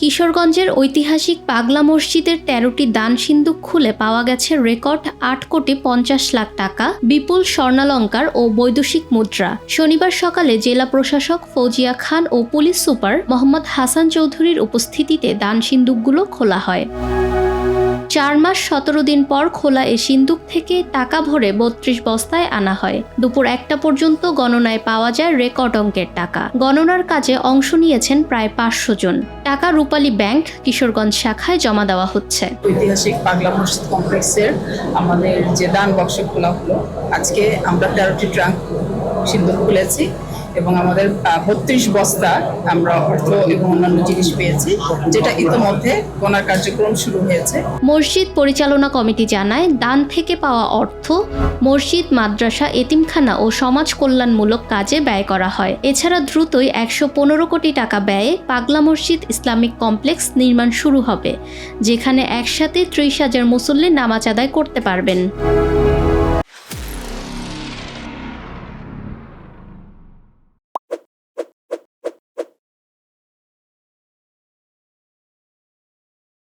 কিশোরগঞ্জের ঐতিহাসিক পাগলা মসজিদের তেরোটি দান সিন্দুক খুলে পাওয়া গেছে রেকর্ড আট কোটি পঞ্চাশ লাখ টাকা, বিপুল স্বর্ণালঙ্কার ও বৈদেশিক মুদ্রা। শনিবার সকালে জেলা প্রশাসক ফৌজিয়া খান ও পুলিশ সুপার মোহাম্মদ হাসান চৌধুরীর উপস্থিতিতে দান সিন্দুকগুলো খোলা হয়। চার মাস সতেরো দিন পর খোলা এ সিন্দুক থেকে টাকা ভরে বত্রিশ বস্তায় আনা হয়। দুপুর একটা পর্যন্ত গণনায় পাওয়া যায় রেকর্ড অঙ্কের টাকা। গণনার কাজে অংশ নিয়েছেন প্রায় পাঁচশো জন। টাকা রূপালী ব্যাংক কিশোরগঞ্জ শাখায় জমা দেওয়া হচ্ছে। ঐতিহাসিক পাগলা মসজিদ কমপ্লেক্সের আমাদের যে দান বক্স খোলা হলো, আজকে আমরা তেরোটি ট্রাঙ্ক সিন্দুক খুলেছি। এবং আমাদের বত্রিশ বস্তা আমরা অর্থ এবং অন্যান্য জিনিস পেয়েছি, যেটা ইতিমধ্যে গোনার কার্যক্রম শুরু হয়েছে। মসজিদ পরিচালনা কমিটি জানায়, দান থেকে পাওয়া অর্থ মসজিদ, মাদ্রাসা, এতিমখানা ও সমাজ কল্যাণমূলক কাজে ব্যয় করা হয়। এছাড়া দ্রুতই একশো পনেরো কোটি টাকা ব্যয়ে পাগলা মসজিদ ইসলামিক কমপ্লেক্স নির্মাণ শুরু হবে, যেখানে একসাথে ত্রিশ হাজার মুসল্লি নামাজ আদায় করতে পারবেন।